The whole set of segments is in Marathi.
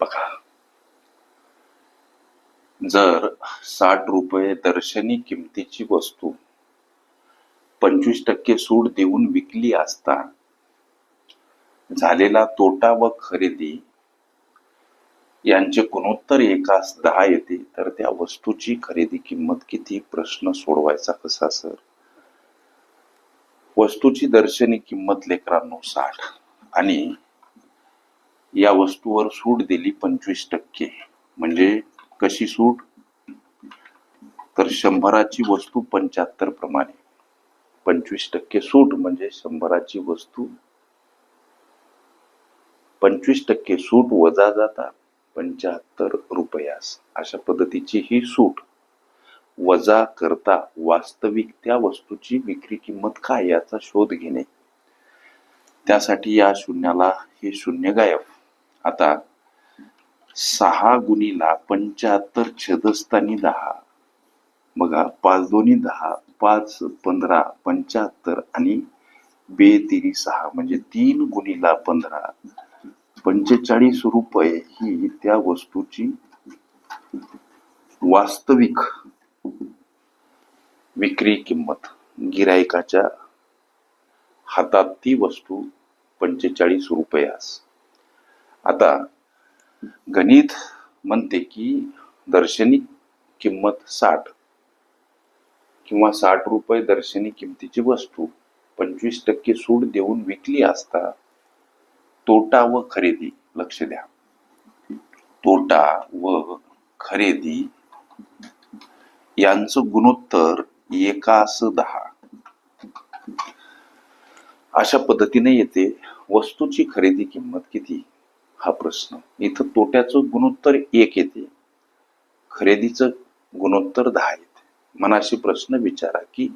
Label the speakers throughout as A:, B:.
A: बघा. जर साठ रुपये दर्शनी किमतीची वस्तू पंचवीस टक्के सूट देऊन विकली असता झालेला तोटा व खरेदी यांचे गुणोत्तर एकास दहा येते तर त्या वस्तूची खरेदी किंमत किती? प्रश्न सोडवायचा कसा सर? वस्तूची दर्शनी किंमत लेकरांनो साठ. आणि या वस्तूवर सूट दिली पंचवीस टक्के. म्हणजे कशी सूट? तर शंभराची वस्तू पंच्याहत्तर प्रमाणे. पंचवीस टक्के सूट म्हणजे शंभराची वस्तू. पंचवीस टक्के सूट वजा जाता पंच्याहत्तर रुपयास. अशा पद्धतीची ही सूट. वजा करता वास्तविक त्या वस्तूची विक्री किंमत काय याचा शोध घेणे. त्यासाठी या शून्याला हे शून्य गायब. आता सहा गुणीला पंच्याहत्तर छदस्थानी दहा. बघा पाच दोन्ही दहा पाच पंधरा पंच्याहत्तर आणि बे तिरी सहा. म्हणजे तीन गुणीला पंधरा. पंचेचाळीस रुपये ही त्या वस्तूची वास्तविक विक्री किंमत. गिरायकाच्या हातात ती वस्तू पंचेचाळीस रुपयास. आता गणित म्हणते की दर्शनी किंमत साठ. किंवा साठ रुपये दर्शनी किमतीची वस्तू. पंचवीस टक्के सूट देऊन विकली असता तोटा व खरेदी लक्ष द्या. तोटा व खरेदी यांचं गुणोत्तर एकास दहा. अशा पद्धतीने येते वस्तूची खरेदी किंमत किती? हा प्रश्न. इथं तोट्याचं गुणोत्तर एक येते. खरेदीचं गुणोत्तर दहा येते. मनाशी प्रश्न विचारा की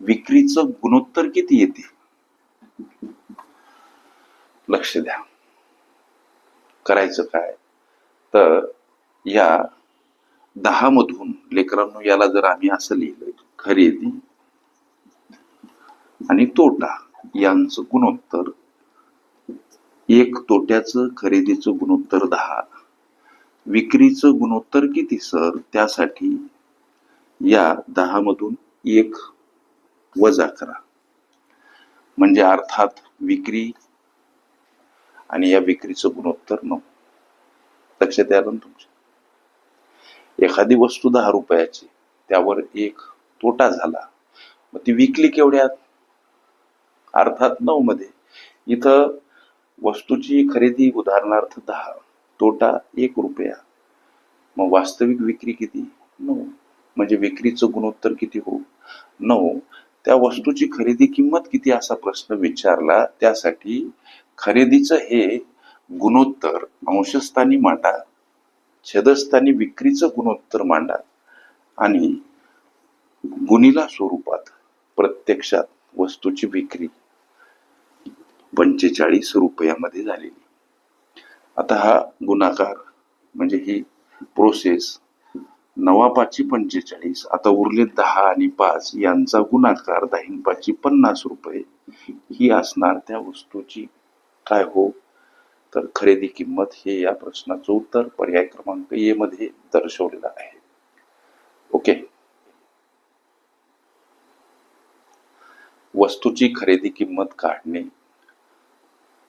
A: विक्रीचं गुणोत्तर किती येते? लक्ष द्या. करायचं काय? तर या दहा मधून लेकरांनो याला जर आम्ही असं लिहिलं खरेदी आणि तोटा यांचं गुणोत्तर एक तोट्याचं खरेदीचं गुणोत्तर दहा. विक्रीचं गुणोत्तर किती सर? त्यासाठी या दहा मधून एक वजा करा. म्हणजे अर्थात विक्री आणि या विक्रीचं गुणोत्तर नऊ. लक्षात आलं तुमच्या एखादी वस्तू दहा रुपयाची त्यावर एक तोटा झाला मग ती विकली केवढ्यात? अर्थात नऊ मध्ये इथं वस्तूची खरेदी उदाहरणार्थ दहा तोटा एक रुपया. मग वास्तविक विक्री किती? नऊ. म्हणजे विक्रीचं गुणोत्तर किती होऊ नऊ. त्या वस्तूची खरेदी किंमत किती असा प्रश्न विचारला त्यासाठी खरेदीचं हे गुणोत्तर अंशस्थानी मांडा छेदस्थानी विक्रीचं गुणोत्तर मांडा आणि गुणिला स्वरूपात प्रत्यक्षात वस्तूची विक्री. पंचेचाळीस रुपयामध्ये झालेली. आता हा गुणाकार म्हणजे ही प्रोसेस नवा पाचशे पंचेचाळीस आता उरले दहा आणि पाच यांचा गुणाकार दहा पाचशे पन्नास रुपये ही असणार त्या वस्तूची काय हो? तर खरेदी किंमत हे या प्रश्नाचं उत्तर पर्याय क्रमांक ए मध्ये दर्शवलेलं आहे. ओके. वस्तूची खरेदी किंमत काढणे